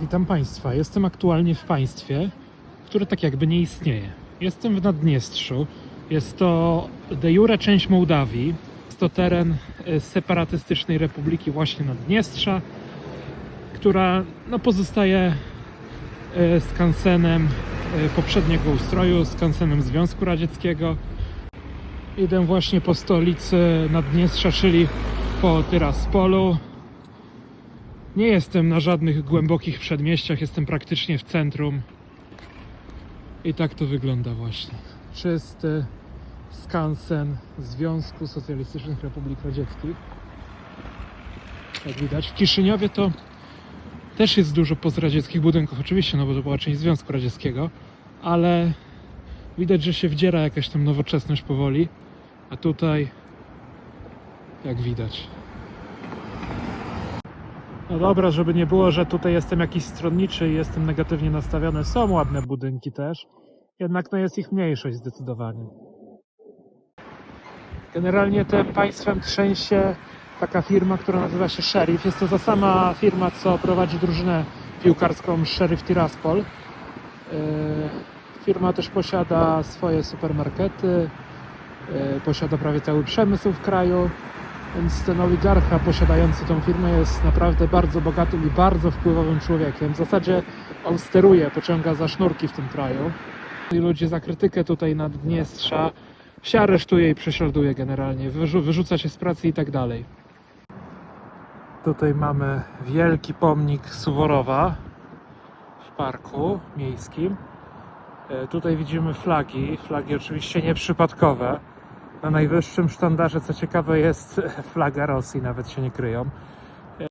Witam Państwa. Jestem aktualnie w państwie, które tak jakby nie istnieje. Jestem w Naddniestrzu. Jest to de jure część Mołdawii. Jest to teren e, separatystycznej republiki właśnie Naddniestrza, która no, pozostaje e, skansenem e, poprzedniego ustroju, skansenem Związku Radzieckiego. Idę właśnie po stolicy Naddniestrza, czyli po Tyraspolu. Nie jestem na żadnych głębokich przedmieściach, jestem praktycznie w centrum. I tak to wygląda właśnie. Czysty skansen Związku Socjalistycznych Republik Radzieckich. Jak widać. W Kiszyniowie to też jest dużo pozradzieckich budynków, oczywiście, no bo to była część Związku Radzieckiego, ale widać, że się wdziera jakaś tam nowoczesność powoli. A tutaj, jak widać, no dobra, żeby nie było, że tutaj jestem jakiś stronniczy i jestem negatywnie nastawiony. Są ładne budynki też, jednak no jest ich mniejszość zdecydowanie. Generalnie tym państwem trzęsie taka firma, która nazywa się Sheriff. Jest to ta sama firma, co prowadzi drużynę piłkarską Sheriff Tiraspol. Yy, Firma też posiada swoje supermarkety, yy, posiada prawie cały przemysł w kraju. Ten oligarcha posiadający tą firmę jest naprawdę bardzo bogatym i bardzo wpływowym człowiekiem. W zasadzie on steruje, pociąga za sznurki w tym kraju. I ludzie za krytykę tutaj Naddniestrza się aresztuje i prześladuje generalnie, wyrzu- wyrzuca się z pracy i tak dalej. Tutaj mamy wielki pomnik Suworowa w parku miejskim. E, Tutaj widzimy flagi, flagi oczywiście nieprzypadkowe. Na najwyższym sztandarze, co ciekawe, jest flaga Rosji, nawet się nie kryją.